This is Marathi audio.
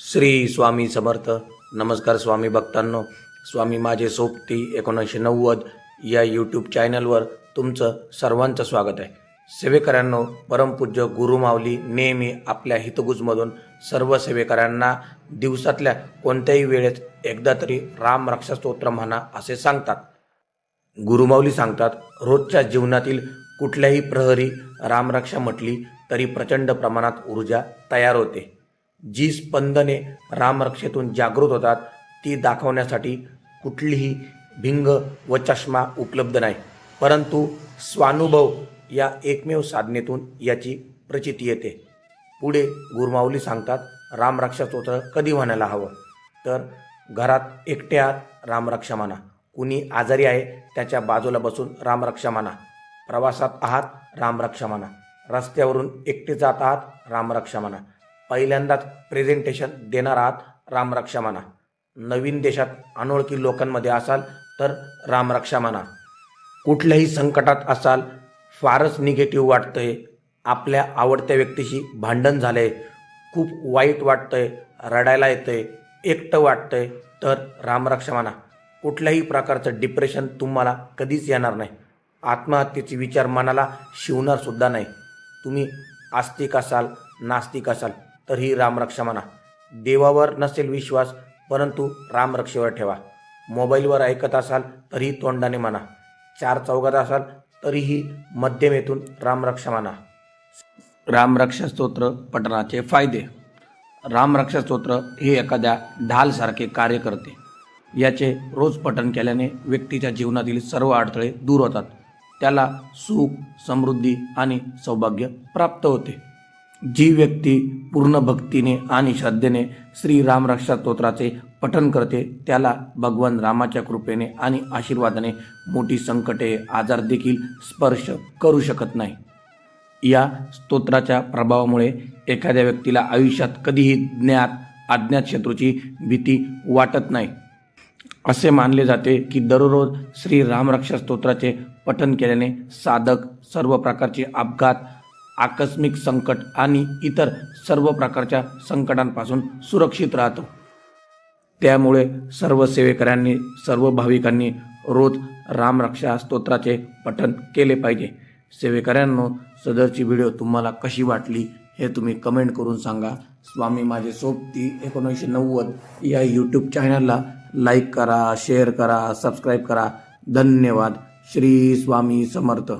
श्री स्वामी समर्थ. नमस्कार स्वामी भक्तांनो. स्वामी माझे सोबती एकोणीसशे नव्वद या यूट्यूब चॅनलवर तुमचं सर्वांचं स्वागत आहे. सेवेकऱ्यांनो परमपूज्य गुरुमावली नेहमी आपल्या हितगुजमधून सर्व सेवेकऱ्यांना दिवसातल्या कोणत्याही वेळेत एकदा तरी राम रक्षा स्तोत्र म्हणा असे सांगतात. गुरुमाऊली सांगतात रोजच्या जीवनातील कुठल्याही प्रहरी रामरक्षा म्हटली तरी प्रचंड प्रमाणात ऊर्जा तयार होते. जी स्पंदने रामरक्षेतून जागृत होतात ती दाखवण्यासाठी कुठलीही भिंग व चष्मा उपलब्ध नाही. परंतु स्वानुभव या एकमेव साधनेतून याची प्रचिती येते. पुढे गुरुमाऊली सांगतात रामरक्षा स्तोत्र कधी म्हणायला हवं? तर घरात एकटे आहात रामरक्षा म्हणा कुणी आजारी आहे त्याच्या बाजूला बसून रामरक्षा म्हणा प्रवासात आहात रामरक्षा म्हणा रस्त्यावरून एकटे जात आहात रामरक्षा म्हणा पहिल्यांदाच प्रेझेंटेशन देणार आहात रामरक्षा म्हणा नवीन देशात अनोळखी लोकांमध्ये असाल तर रामरक्षा म्हणा कुठल्याही संकटात असाल फारच निगेटिव्ह वाटतंय. आपल्या आवडत्या व्यक्तीशी भांडण झालंय. खूप वाईट वाटतंय रडायला येतंय एकटं वाटतंय. तर रामरक्षा म्हणा कुठल्याही प्रकारचं डिप्रेशन तुम्हाला कधीच येणार नाही. आत्महत्येचे विचार मनाला शिवणारसुद्धा नाही. तुम्ही आस्तिक असाल नास्तिक असाल तर ही रामरक्षा म्हणा. देवावर नसेल विश्वास परंतु रामरक्षेवर ठेवा. मोबाईलवर ऐकत असाल तरीही तोंडाने म्हणा. चार चौघात असाल तरीही मध्यमेतून रामरक्षा म्हणा. रामरक्षा स्तोत्र पठणाचे फायदे. रामरक्षा स्तोत्र हे एखाद्या ढालसारखे कार्य करते. याचे रोज पठण केल्याने व्यक्तीच्या जीवनातील सर्व अडथळे दूर होतात. त्याला सुख समृद्धी आणि सौभाग्य प्राप्त होते. जी व्यक्ती पूर्ण भक्तीने आणि श्रद्धेने श्री रामरक्षा स्तोत्राचे पठन करते त्याला भगवान रामाच्या कृपेने आणि आशीर्वादाने मोठी संकटे आजार देखील स्पर्श करू शकत नाही. या स्तोत्राच्या प्रभावामुळे एखाद्या व्यक्तीला आयुष्यात कधीही ज्ञात अज्ञात शत्रूची भीती वाटत नाही. असे मानले जाते की दररोज श्री रामरक्षा स्तोत्राचे पठन केल्याने साधक सर्व प्रकारचे अपघात आकस्मिक संकट आणि इतर सर्व प्रकारच्या संकटांपासून सुरक्षित राहतो. त्यामुळे सर्व सेवेकऱ्यांनी सर्व भाविकांनी रोज रामरक्षा स्तोत्राचे पठन केले पाहिजे. सेवेकऱ्यांनो सदरची व्हिडिओ तुम्हाला कशी वाटली हे तुम्ही कमेंट करून सांगा. स्वामी माझे सोबती एकोणीसशे नव्वद या यूट्यूब चॅनलला लाईक करा शेअर करा सबस्क्राईब करा. धन्यवाद. श्री स्वामी समर्थ.